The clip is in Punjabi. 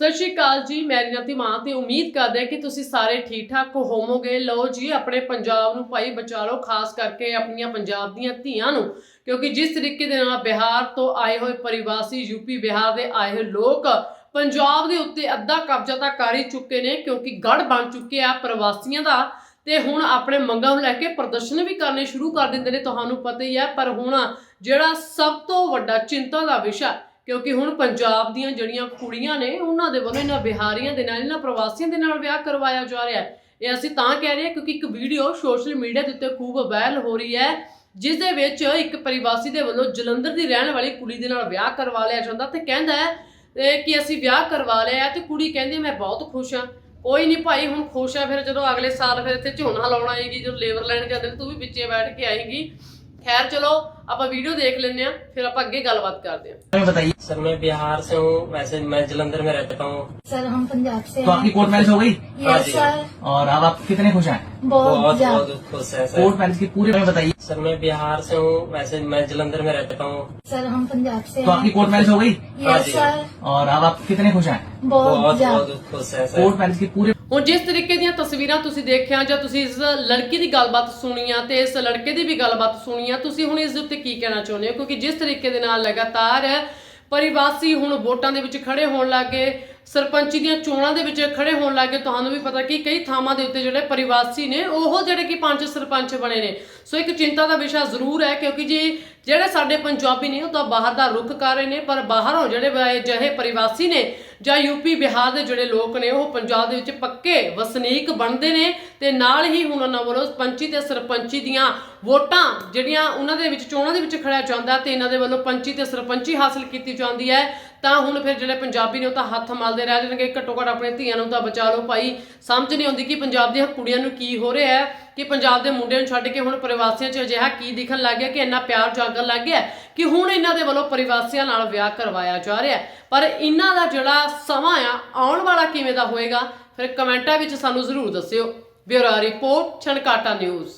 ਸਤਿ ਸ਼੍ਰੀ ਅਕਾਲ ਜੀ, ਮੈਂ ਰਿਨਤੀ ਮਾਂ ਤੇ ਉਮੀਦ ਕਰਦੇ ਹਾਂ ਕਿ ਤੁਸੀਂ ਸਾਰੇ ਠੀਕ ਠਾਕ ਹੋਵੋਗੇ। ਲਓ ਜੀ, ਆਪਣੇ ਪੰਜਾਬ ਨੂੰ ਭਾਈ ਬਚਾ ਲਓ, ਖਾਸ ਕਰਕੇ ਆਪਣੀਆਂ ਪੰਜਾਬ ਦੀਆਂ ਧੀਆਂ ਨੂੰ, ਕਿਉਂਕਿ ਜਿਸ ਤਰੀਕੇ ਦੇ ਨਾਲ ਬਿਹਾਰ ਤੋਂ ਆਏ ਹੋਏ ਪਰਿਵਾਸੀ ਯੂਪੀ ਬਿਹਾਰ ਦੇ ਆਏ ਹੋਏ ਲੋਕ ਪੰਜਾਬ ਦੇ ਉੱਤੇ ਅੱਧਾ ਕਬਜ਼ਾ ਤਾਂ ਕਰ ਹੀ ਚੁੱਕੇ ਨੇ, ਕਿਉਂਕਿ ਗੜ ਬਣ ਚੁੱਕੇ ਆ ਪ੍ਰਵਾਸੀਆਂ ਦਾ। ਤੇ ਹੁਣ ਆਪਣੇ ਮੰਗਾਂ ਨੂੰ ਲੈ ਕੇ ਪ੍ਰਦਰਸ਼ਨ ਵੀ ਕਰਨੇ ਸ਼ੁਰੂ ਕਰ ਦਿੰਦੇ ਨੇ, ਤੁਹਾਨੂੰ ਪਤਾ ਹੀ ਹੈ ਪਰ ਹੁਣ ਜਿਹੜਾ ਸਭ ਤੋਂ ਵੱਡਾ ਚਿੰਤਾ ਦਾ ਵਿਸ਼ਾ ਕਿਉਂਕਿ ਹੁਣ ਪੰਜਾਬ ਦੀਆਂ ਜਿਹੜੀਆਂ ਕੁੜੀਆਂ ਨੇ, ਉਹਨਾਂ ਦੇ ਵੱਲੋਂ ਇਹਨਾਂ ਬਿਹਾਰੀਆਂ ਦੇ ਨਾਲ, ਇਹਨਾਂ ਪ੍ਰਵਾਸੀਆਂ ਦੇ ਨਾਲ ਵਿਆਹ ਕਰਵਾਇਆ ਜਾ ਰਿਹਾ ਹੈ। ਇਹ ਅਸੀਂ ਤਾਂ ਕਹਿ ਰਹੇ ਹਾਂ ਕਿਉਂਕਿ ਇੱਕ ਵੀਡੀਓ ਸੋਸ਼ਲ ਮੀਡੀਆ ਦੇ ਉੱਤੇ ਖੂਬ ਵਾਇਰਲ ਹੋ ਰਹੀ ਹੈ, ਜਿਸ ਦੇ ਵਿੱਚ ਇੱਕ ਪ੍ਰਵਾਸੀ ਦੇ ਵੱਲੋਂ ਜਲੰਧਰ ਦੀ ਰਹਿਣ ਵਾਲੀ ਕੁੜੀ ਦੇ ਨਾਲ ਵਿਆਹ ਕਰਵਾ ਲਿਆ ਜਾਂਦਾ। ਤੇ ਕਹਿੰਦਾ ਹੈ ਕਿ ਅਸੀਂ ਵਿਆਹ ਕਰਵਾ ਲਿਆ ਤੇ ਕੁੜੀ ਕਹਿੰਦੀ ਮੈਂ ਬਹੁਤ ਖੁਸ਼ ਹਾਂ। ਕੋਈ ਨਹੀਂ ਭਾਈ, ਹੁਣ ਖੁਸ਼ ਆ ਫਿਰ ਜਦੋਂ ਅਗਲੇ ਸਾਲ ਫਿਰ ਇੱਥੇ ਝੋਨਾ ਲਾਉਣ ਆਏਗੀ, ਜਦੋਂ ਲੇਬਰ ਲੈਣ ਜਾਂਦੇ ਨੇ, ਤੂੰ ਵੀ ਵਿੱਚੇ ਬੈਠ ਕੇ ਆਏਗੀ। खैर चलो आप वीडियो देख लेने फिर तो हाँ आप अगे गलबात करते हैं। बताइए। सर मैं बिहार से हूँ वैसे मैं जलंधर में रहता हूँ। सर हम पंजाब से तो आपकी कोर्ट मैरिज हो गई? यस सर हाँ और अब आप कितने खुश हैं? बहुत बहुत, खुश है सर। कोर्ट मैरिज की पूरी बताइए। सर मैं बिहार से हूँ वैसे मैं जलंधर में रहता हूँ। सर हम पंजाब से तो आपकी कोर्ट मैरिज हो गई? यस सर और अब आप कितने खुश हैं? बहुत बहुत खुश है सर। कोर्ट मैरिज की पूरी ਹੁਣ ਜਿਸ ਤਰੀਕੇ ਦੀਆਂ ਤਸਵੀਰਾਂ ਤੁਸੀਂ ਦੇਖਿਆ ਜਾਂ ਤੁਸੀਂ ਇਸ ਲੜਕੀ ਦੀ ਗੱਲਬਾਤ ਸੁਣੀ ਆ ਤੇ ਇਸ ਲੜਕੇ ਦੀ ਵੀ ਗੱਲਬਾਤ ਸੁਣੀ ਆ, ਤੁਸੀਂ ਹੁਣ ਇਸ ਦੇ ਉੱਤੇ ਕੀ ਕਹਿਣਾ ਚਾਹੁੰਦੇ ਹੋ? ਕਿਉਂਕਿ ਜਿਸ ਤਰੀਕੇ ਦੇ ਨਾਲ ਲਗਾਤਾਰ ਪਰਿਵਾਸੀ ਹੁਣ ਵੋਟਾਂ ਦੇ ਵਿੱਚ ਖੜੇ ਹੋਣ ਲੱਗੇ, ਸਰਪੰਚੀ ਦੀਆਂ ਚੋਣਾਂ ਦੇ ਵਿੱਚ ਖੜੇ ਹੋਣ ਲੱਗੇ, ਤੁਹਾਨੂੰ ਵੀ ਪਤਾ ਕਿ ਕਈ ਥਾਵਾਂ ਦੇ ਉੱਤੇ ਜਿਹੜੇ ਪਰਿਵਾਸੀ ਨੇ, ਉਹ ਜਿਹੜੇ ਕਿ ਪੰਜ ਸਰਪੰਚ ਬਣੇ ਨੇ। ਸੋ ਇੱਕ ਚਿੰਤਾ ਦਾ ਵਿਸ਼ਾ ਜ਼ਰੂਰ ਹੈ, ਕਿਉਂਕਿ ਜੇ ਜਿਹੜੇ ਸਾਡੇ ਪੰਜਾਬੀ ਨੇ ਉਹ ਤਾਂ ਬਾਹਰ ਦਾ ਰੁਖ ਕਰ ਰਹੇ ਨੇ, ਪਰ ਬਾਹਰੋਂ ਜਿਹੜੇ ਜਿਹੇ ਪਰਿਵਾਸੀ ਨੇ ਜਾਂ ਯੂਪੀ ਬਿਹਾਰ ਦੇ ਜਿਹੜੇ ਲੋਕ ਨੇ, ਉਹ ਪੰਜਾਬ ਦੇ ਵਿੱਚ ਪੱਕੇ ਵਸਨੀਕ ਬਣਦੇ ਨੇ ਤੇ ਨਾਲ ਹੀ ਹੁਣ ਉਹਨਾਂ ਵੱਲੋਂ ਪੰਚੀ ਤੇ ਸਰਪੰਚੀ ਦੀਆਂ ਵੋਟਾਂ ਜਿਹੜੀਆਂ ਉਹਨਾਂ ਦੇ ਵਿੱਚ, ਚੋਣਾਂ ਦੇ ਵਿੱਚ ਖੜਿਆ ਜਾਂਦਾ ਤੇ ਇਹਨਾਂ ਦੇ ਵੱਲੋਂ ਪੰਚੀ ਤੇ ਸਰਪੰਚੀ ਹਾਸਲ ਕੀਤੀ ਜਾਂਦੀ ਹੈ। ਤਾਂ ਹੁਣ ਫਿਰ ਜਿਹੜੇ ਪੰਜਾਬੀ ਨੇ ਉਹ ਤਾਂ ਹੱਥ ਮਲਦੇ ਰਹਿ ਜਾਣਗੇ, ਘੱਟੋ ਘੱਟ ਆਪਣੇ ਧੀਆਂ ਨੂੰ ਤਾਂ ਬਚਾ ਲਓ ਭਾਈ। ਸਮਝ ਨਹੀਂ ਆਉਂਦੀ ਕਿ ਪੰਜਾਬ ਦੀਆਂ ਕੁੜੀਆਂ ਨੂੰ ਕੀ ਹੋ ਰਿਹਾ ਹੈ, ਕਿ ਪੰਜਾਬ ਦੇ ਮੁੰਡਿਆਂ ਨੂੰ ਛੱਡ ਕੇ ਹੁਣ ਪ੍ਰਵਾਸੀਆਂ 'ਚ ਅਜਿਹਾ ਕੀ ਦਿਖਣ ਲੱਗ ਗਿਆ, ਕਿ ਇੰਨਾ ਪਿਆਰ ਜਾਗਣ ਲੱਗ ਗਿਆ, ਕਿ ਹੁਣ ਇਹਨਾਂ ਦੇ ਵੱਲੋਂ ਪ੍ਰਵਾਸੀਆਂ ਨਾਲ ਵਿਆਹ ਕਰਵਾਇਆ ਜਾ ਰਿਹਾ ਪਰ ਇਹਨਾਂ ਦਾ ਜਿਹੜਾ ਸਮਾਂ ਆ, ਆਉਣ ਵਾਲਾ ਕਿਵੇਂ ਦਾ ਹੋਏਗਾ, ਫਿਰ ਕਮੈਂਟਾਂ ਵਿੱਚ ਸਾਨੂੰ ਜ਼ਰੂਰ ਦੱਸਿਓ। Bureau report, Chhankata news.